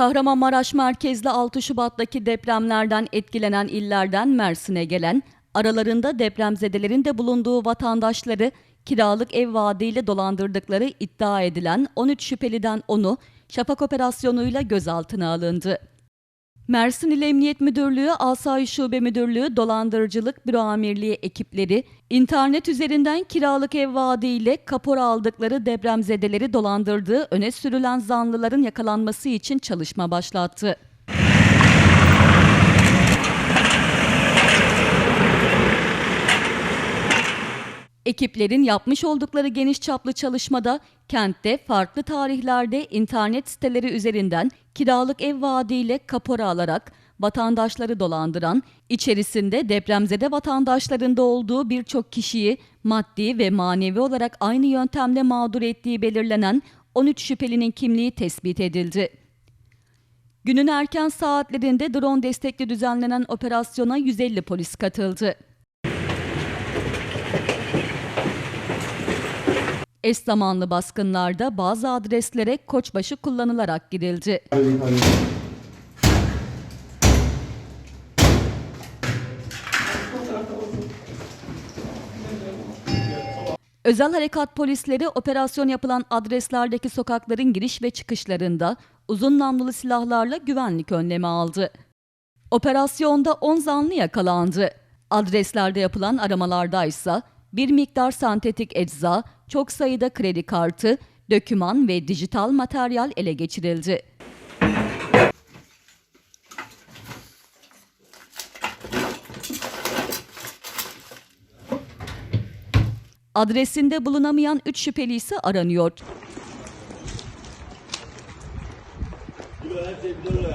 Kahramanmaraş merkezli 6 Şubat'taki depremlerden etkilenen illerden Mersin'e gelen, aralarında depremzedelerin de bulunduğu vatandaşları kiralık ev vaadiyle dolandırdıkları iddia edilen 13 şüpheliden 10'u şafak operasyonuyla gözaltına alındı. Mersin İl Emniyet Müdürlüğü, Asayiş Şube Müdürlüğü, Dolandırıcılık Büro Amirliği ekipleri internet üzerinden kiralık ev vaadiyle kapora aldıkları depremzedeleri dolandırdığı öne sürülen zanlıların yakalanması için çalışma başlattı. Ekiplerin yapmış oldukları geniş çaplı çalışmada kentte farklı tarihlerde internet siteleri üzerinden kiralık ev vaadiyle kapora alarak vatandaşları dolandıran, içerisinde depremzede vatandaşlarında olduğu birçok kişiyi maddi ve manevi olarak aynı yöntemle mağdur ettiği belirlenen 13 şüphelinin kimliği tespit edildi. Günün erken saatlerinde drone destekli düzenlenen operasyona 150 polis katıldı. Eş zamanlı baskınlarda bazı adreslere koçbaşı kullanılarak girildi. Özel harekat polisleri operasyon yapılan adreslerdeki sokakların giriş ve çıkışlarında uzun namlulu silahlarla güvenlik önlemi aldı. Operasyonda 10 zanlı yakalandı. Adreslerde yapılan aramalarda ise bir miktar sentetik ecza, çok sayıda kredi kartı, döküman ve dijital materyal ele geçirildi. Adresinde bulunamayan 3 şüpheli ise aranıyor. Bir lira.